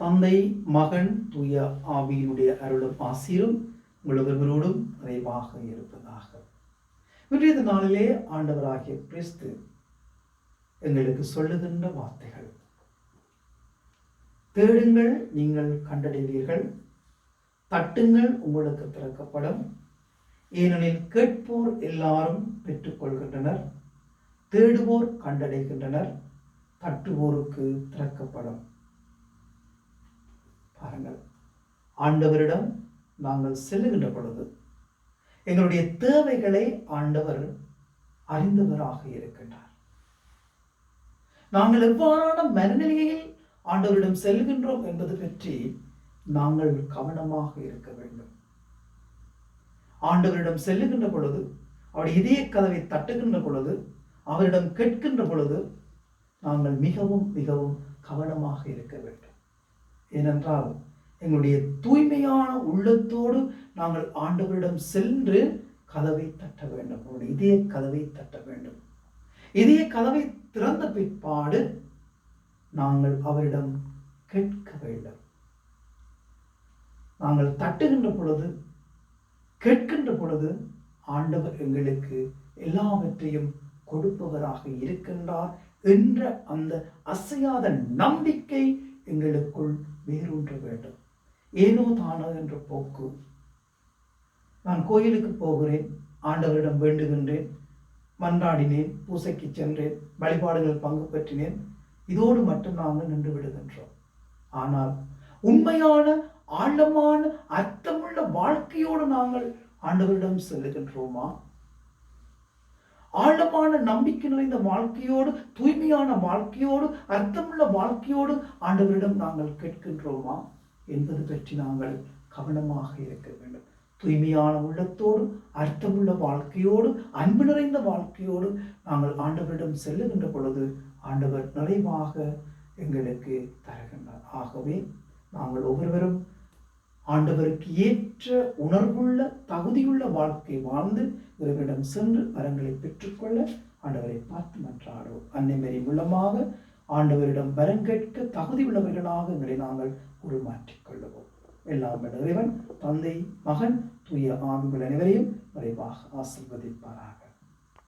தந்தை மகன் தூய ஆவியினுடைய அருளும் ஆசிரும் உங்கள் நிறைவாக இருப்பதாக. இன்றைய நாளிலே ஆண்டவராகிய கிறிஸ்து எங்களுக்கு சொல்லுகின்ற வார்த்தைகள். தேடுங்கள் நீங்கள் கண்டடைவீர்கள். தட்டுங்கள் உங்களுக்கு திறக்கப்படும். ஏனெனில் கேட்போர் எல்லாரும் பெற்றுக்கொள்கின்றனர். தேடுவோர் கண்டடைகின்றனர். தட்டுவோருக்கு திறக்கப்படும். ஆண்டவரிடம் நாங்கள் செல்லுகின்ற பொழுது எங்களுடைய தேவைகளை ஆண்டவர் அறிந்தவராக இருக்கின்றார். நாங்கள் எவ்வாறான மனநிலையில் ஆண்டவரிடம் செல்கின்றோம் என்பது பற்றி நாங்கள் கவனமாக இருக்க வேண்டும். ஆண்டவரிடம் செல்லுகின்ற பொழுது அவருடைய இதய கதவை தட்டுகின்ற பொழுது அவரிடம் கேட்கின்ற பொழுது நாங்கள் மிகவும் மிகவும் கவனமாக இருக்க வேண்டும். ஏனென்றால் எங்களுடைய தூய்மையான உள்ளத்தோடு நாங்கள் ஆண்டவரிடம் சென்று கதவை தட்ட வேண்டும். அவருடைய இதய கதவை தட்ட வேண்டும். இதய கதவை திறந்த பிற்பாடு நாங்கள் அவரிடம் கேட்க வேண்டும். நாங்கள் தட்டுகின்ற பொழுது கேட்கின்ற பொழுது ஆண்டவர் எங்களுக்கு எல்லாவற்றையும் கொடுப்பவராக இருக்கின்றார் என்ற அந்த அசையாத நம்பிக்கை எங்களுக்குள் வேரூன்ற வேண்டும். ஏனோ தானோ என்ற போக்கு. நான் கோயிலுக்கு போகிறேன் ஆண்டவரிடம் வேண்டுகின்றேன் மன்றாடினேன் பூசைக்கு சென்றேன் வழிபாடுகள் பங்கு பெற்றினேன். இதோடு மட்டும் நாங்கள் நின்று விடுகின்றோம். ஆனால் உண்மையான ஆழமான அர்த்தமுள்ள வாழ்க்கையோடு நாங்கள் ஆண்டவரிடம் செல்லுகின்றோமா? ஆழமான நம்பிக்கை நிறைந்த வாழ்க்கையோடு தூய்மையான வாழ்க்கையோடு அர்த்தமுள்ள வாழ்க்கையோடு ஆண்டவரிடம் நாங்கள் கேட்கின்றோமா? என்பது பற்றி நாங்கள் கவனமாக இருக்க வேண்டும். தூய்மையான உள்ளத்தோடு அர்த்தமுள்ள வாழ்க்கையோடு அன்பு நிறைந்த வாழ்க்கையோடு நாங்கள் ஆண்டவரிடம் செல்லுகின்ற பொழுது ஆண்டவர் நிறைவாக எங்களுக்கு தருகின்றார். ஆகவே நாங்கள் ஒவ்வொருவரும் ஆண்டவருக்கு ஏற்ற உணர்வுள்ள தகுதியுள்ள வாழ்க்கை வாழ்ந்து இவர்களிடம் சென்று வரங்களை பெற்றுக்கொள்ள ஆண்டவரை பார்த்து மன்றாடுவோம். அன்னை மூலமாக ஆண்டவரிடம் வரம் கேட்க தகுதி உள்ளவர்களாக எங்களை நாங்கள் உருமாற்றிக் கொள்ளுவோம் எல்லாம் இறைவன் தந்தை மகன் தூய ஆண்கள் அனைவரையும் விரைவாக ஆசிர்வதிப்பார்கள்